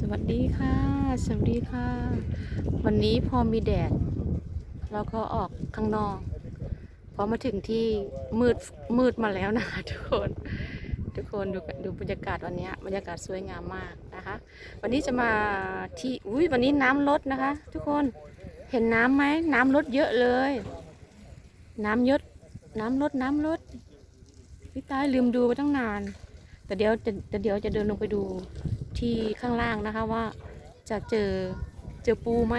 สวัสดีค่ะ สวัสดีค่ะ วันนี้พอมีแดด เราก็ออกข้างนอก พอมาถึงที่มืดมืดมาแล้วนะคะทุกคน ทุกคนดูดูบรรยากาศวันนี้บรรยากาศสวยงามมากนะคะ วันนี้จะมาที่อุ้ยวันนี้น้ำลดนะคะ ทุกคนเห็นน้ำไหมน้ำลดเยอะเลย น้ำยศน้ำลดน้ำลดพี่ตายลืมดูไปตั้งนาน แต่เดี๋ยวแต่เดี๋ยวจะเดินลงไปดู ที่ข้างล่างนะคะว่าจะเจอเจอปูไหม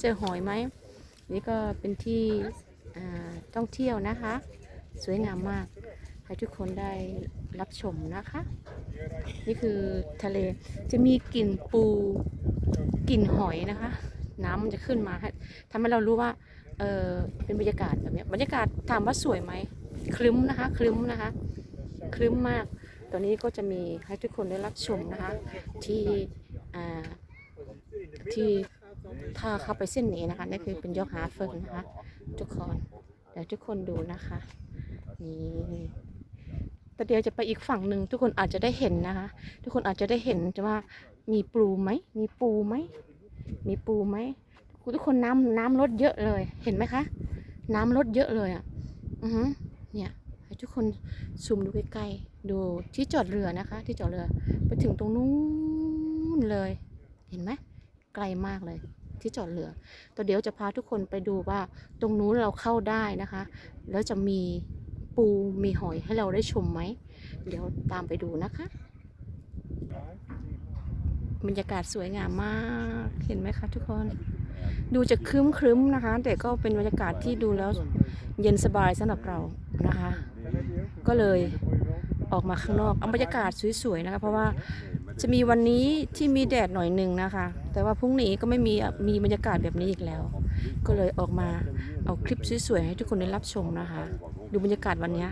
เจอหอยไหมนี่ก็เป็นที่อ่าท่องเที่ยวนะคะ สวยงามมาก ให้ทุกคนได้รับชมนะคะ นี่คือทะเลจะมีกลิ่นปูกลิ่นหอยนะคะ น้ำมันจะขึ้นมาทำให้เรารู้ว่าเออเป็นบรรยากาศแบบนี้บรรยากาศถามว่าสวยไหมคลึ้มนะคะ คลึ้มนะคะ คลึ้มมาก ตอนนี้ก็จะมีให้ทุกคนได้รับชมนะคะ ที่ที่ถ้าเข้าไปเส้นนี้นะคะนั่คือเป็นยกหาเฟิงนนะคะ ทุกคนเดี๋ยวทุกคนดูนะคะนี่แต่เดี๋ยวจะไปอีกฝั่งหนึ่งทุกคนอาจจะได้เห็นนะคะ ทุกคนอาจจะได้เห็นว่ามีปูไหมมีปูไหมมีปูไหมทุกคนน้ำน้ำลดเยอะเลย เห็นไหมคะ น้ำลดเยอะเลยอะ อือฮึเนี่ย ทุกคนซูมดูใกล้ๆดูที่จอดเรือนะคะ ที่จอดเรือไปถึงตรงนู้นเลย เห็นไหมไกลมากเลยที่จอดเรือแต่เดี๋ยวจะพาทุกคนไปดูว่าตรงนู้นเราเข้าได้นะคะ แล้วจะมีปูมีหอยให้เราได้ชมไหม เดี๋ยวตามไปดูนะคะ บรรยากาศสวยงามมากเห็นไหมคะทุกคน ดูจะครึ้มครึ้มๆนะคะ แต่ก็เป็นบรรยากาศที่ดูแล้ว เย็นสบายสำหรับเรานะคะ ก็เลยออกมาข้างนอกเอาบรรยากาศสวยๆนะคะ เพราะว่าจะมีวันนี้ที่มีแดดหน่อยหนึ่งนะคะ แต่ว่าพรุ่งนี้ก็ไม่มีมีบรรยากาศแบบนี้อีกแล้ว ก็เลยออกมาเอาคลิปสวยๆให้ทุกคนได้รับชมนะคะ ดูบรรยากาศวันนี้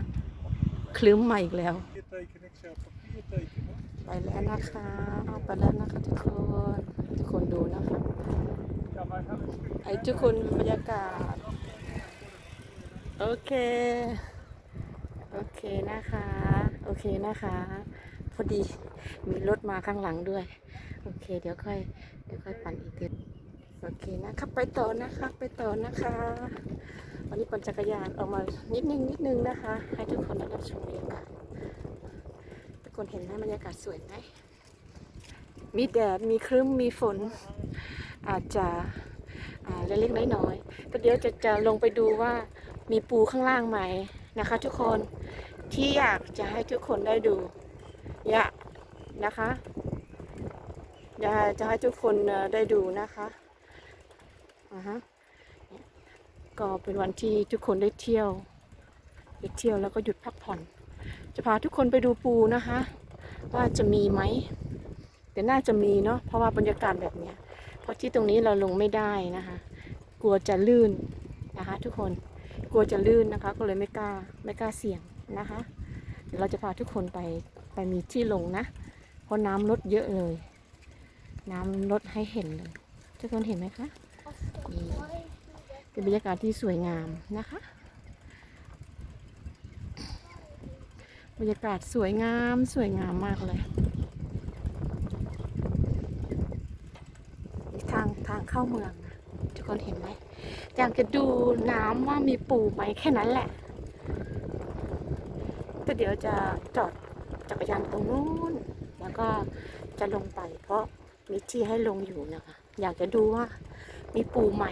คลึ้มมาอีกแล้ว ไปแล้วนะคะไปแล้วนะคะทุกคนทุกคนดูนะคะให้ทุกคนบรรยากาศ โอเค โอเคนะคะ โอเคนะคะ พอดีมีรถมาข้างหลังด้วย โอเค เดี๋ยวค่อย เดี๋ยวค่อยปั่นอีกทีโอเคนะครับไปต่อนะคะไปต่อนะคะ วันนี้ปั่นจักรยานออกมานิดนึงนิดนึงนะคะ ให้ทุกคนได้รับชมบรรยากาศทุกคนเห็นไหมบรรยากาศสวยไหมมีแดดมีครึ้มมีฝน อาจจะเล็กๆน้อยๆแต่เดี๋ยวจะจะลงไปดูว่า มีปูข้างล่างไหมนะคะ ทุกคนที่อยากจะให้ทุกคนได้ดูอยากนะคะอยากจะให้ทุกคนได้ดูนะคะอ่าฮะก็เป็นวันที่ทุกคนได้เที่ยวได้เที่ยวแล้วก็หยุดพักผ่อน จะพาทุกคนไปดูปูนะคะ ว่าจะมีไหมแต่น่าจะมีเนาะเพราะว่าบรรยากาศแบบเนี้ยเพราะที่ตรงนี้เราลงไม่ได้นะคะ กลัวจะลื่นนะคะ ทุกคน ลัวจะลื่นนะคะ ก็เลยไม่กล้าไม่กล้าเสี่ยงนะคะ เดี๋ยวเราจะพาทุกคนไปไปมีที่ลงนะ เพราะน้ำลดเยอะเลย น้ำลดให้เห็นเลย ทุกคนเห็นไหมคะนี่เป็นบรรยากาศที่สวยงามนะคะ บรรยากาศสวยงามสวยงามมากเลยทางทางเข้าเมือง ทุกคนเห็นไหมอยากจะดูน้ำว่ามีปูไหมแค่นั้นแหละแต่เดี๋ยวจะจอดจักรยานตรงนู้น แล้วก็จะลงไป เพราะมีที่ให้ลงอยู่นะคะ อยากจะดูว่ามีปูไหม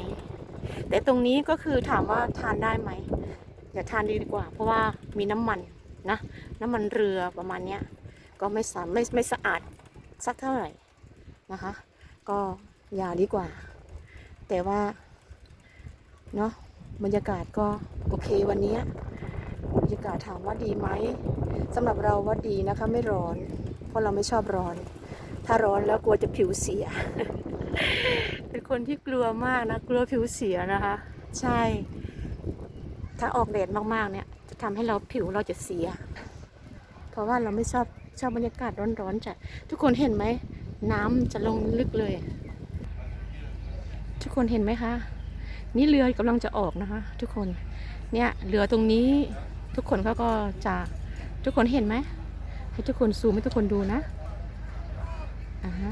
แต่ตรงนี้ก็คือถามว่าทานได้ไหมอย่าทานดีกว่า เพราะว่ามีน้ำมันนะ น้ำมันเรือประมาณเนี้ยก็ไม่สามไม่ไม่สะอาดสักเท่าไหร่นะคะ ก็อย่าดีกว่า แต่ว่า เนาะบรรยากาศก็โอเควันนี้บรรยากาศถามว่าดีไหมสำหรับเราว่าดีนะคะไม่ร้อน เพราะเราไม่ชอบร้อน ถ้าร้อนแล้วกลัวจะผิวเสีย เป็นคนที่กลัวมากนะ กลัวผิวเสียนะคะ ใช่ ถ้าออกแดดมากๆ เนี่ย จะทำให้เราผิวเราจะเสีย เพราะว่าเราไม่ชอบชอบบรรยากาศร้อนๆจ้ะทุกคนเห็นไหมน้ำจะลงลึกเลย ทุกคนเห็นไหมคะ นี่เรือกำลังจะออกนะคะ ทุกคน เนี่ยเรือตรงนี้ทุกคนเขาก็จะทุกคนเห็นไหมให้ทุกคนซูมให้ทุกคนดูนะอ่าฮะ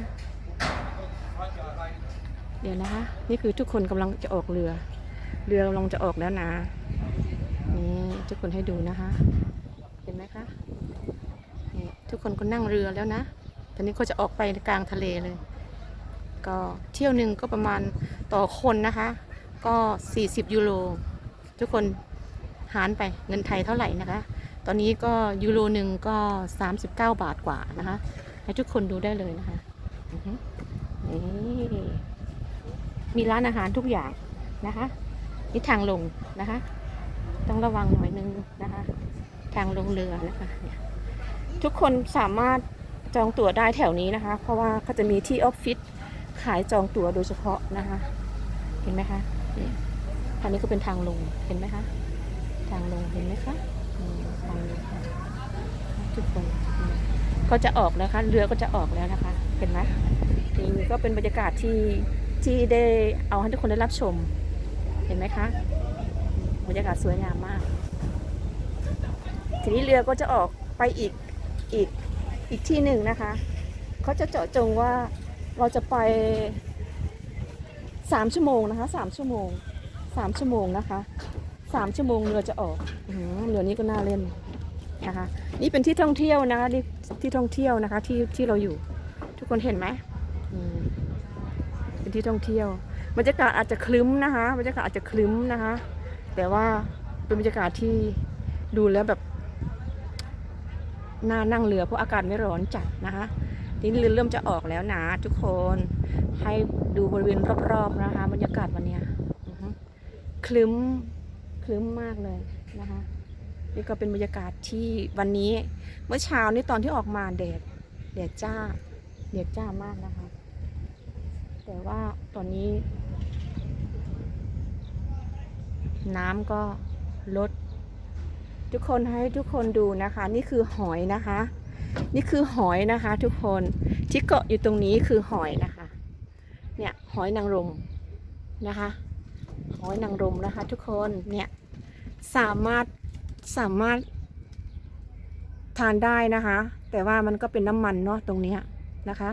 เดี๋ยวนะคะ นี่คือทุกคนกำลังจะออกเรือ เรือกำลังจะออกแล้วนะนี่ทุกคนให้ดูนะคะ เห็นไหมคะนี่ทุกคนก็นั่งเรือแล้วนะตอนนี้เขาจะออกไปกลางทะเลเลย ก็เที่ยวหนึ่งก็ประมาณต่อคนนะคะ ก็ 40 ยูโร ทุกคนหารไปเงินไทยเท่าไหร่นะคะ ตอนนี้ก็ยูโรหนึ่งก็ 39 บาทกว่านะคะ ให้ทุกคนดูได้เลยนะคะนี่มีร้านอาหารทุกอย่างนะคะนี่ทางลงนะคะ ต้องระวังหน่อยนึงนะคะ ทางลงเรือนะคะทุกคนสามารถจองตั๋วได้แถวนี้นะคะ เพราะว่าเขาจะมีที่ออฟฟิศ ขายจองตั๋วโดยเฉพาะนะคะ เห็นไหมคะนี่ทางนี้ก็เป็นทางลงเห็นไหมคะ ทางลงเห็นไหมคะทางลงทุกคนก็จะออกแล้วค่ะเรือก็จะออกแล้วนะคะ เห็นไหมนี่ก็เป็นบรรยากาศที่ที่ได้เอาให้ทุกคนได้รับชม เห็นไหมคะบรรยากาศสวยงามมาก ทีนี้เรือก็จะออกไปอีกอีกอีกที่หนึ่งนะคะ เขาจะเจาะจงว่า เราจะไปสามชั่วโมงนะคะสามชั่วโมงสามชั่วโมงนะคะสามชั่วโมงเรือจะออกอเรือนี้ก็น่าเล่นนะคะ นี่เป็นที่ท่องเที่ยวนะคะนี่ที่ท่องเที่ยวนะคะ ที่ที่เราอยู่ ทุกคนเห็นไหมอืมเป็นที่ท่องเที่ยวบรรยากาศอาจจะคลึ้มนะคะบรรยากาศอาจจะคลึ้มนะคะ แต่ว่าเป็นบรรยากาศที่ดูแล้วแบบ น่านั่งเรือเพราะอากาศไม่ร้อนจัดนะคะทีนี้เรือเริ่มจะออกแล้วนะทุกคนให้ดูบริเวณรอบๆนะคะบรรยากาศวันนี้คลึ้มคลึ้มมากเลยนะคะนี่ก็เป็นบรรยากาศที่วันนี้เมื่อเช้านี้ตอนที่ออกมาแดดแดดจ้าแดดจ้ามากนะคะ แต่ว่าตอนนี้ น้ำก็ลด ทุกคนให้ทุกคนดูนะคะ นี่คือหอยนะคะ นี่คือหอยนะคะ ทุกคนที่เกาะอยู่ตรงนี้คือหอยนะคะ เนี่ยหอยนางรมนะคะ หอยนางรมนะคะ ทุกคนเนี่ยสามารถสามารถทานได้นะคะ แต่ว่ามันก็เป็นน้ำมันเนาะตรงนี้นะคะ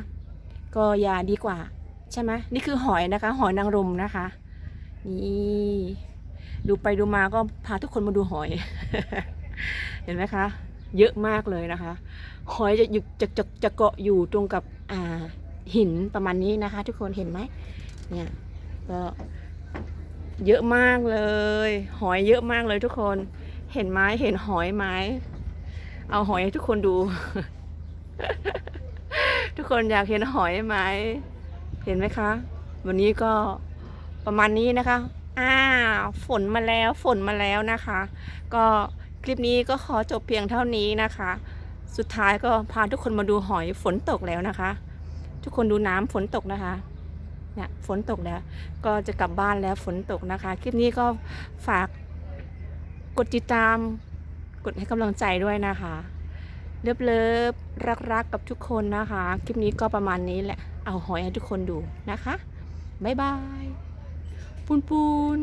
ก็อย่าดีกว่า ใช่ไหมนี่คือหอยนะคะ หอยนางรมนะคะ นี่ ดูไปดูมาก็พาทุกคนมาดูหอย เห็นไหมคะ เยอะมากเลยนะคะ หอยจะอยู่จะจะจะเกาะอยู่ตรงกับอ่าหินประมาณนี้นะคะ ทุกคนเห็นไหมเนี่ยก็เยอะมากเลย หอยเยอะมากเลยทุกคนเห็นไหมเห็นหอยไหมเอาหอยให้ทุกคนดู ทุกคนอยากเห็นหอยไหมเห็นไหมคะ วันนี้ก็ประมาณนี้นะคะ อ้าวฝนมาแล้วฝนมาแล้วนะคะ ก็คลิปนี้ก็ขอจบเพียงเท่านี้นะคะ สุดท้ายก็พาทุกคนมาดูหอยฝนตกแล้วนะคะ ทุกคนดูน้ำฝนตกนะคะเนี่ยฝนตกแล้ว ก็จะกลับบ้านแล้วฝนตกนะคะ คลิปนี้ก็ฝากกดติดตาม กดให้กำลังใจด้วยนะคะเลิฟเลิฟรักรักกับทุกคนนะคะ คลิปนี้ก็ประมาณนี้แหละ เอาหอยให้ทุกคนดูนะคะ บ๊ายบาย ปูนปูน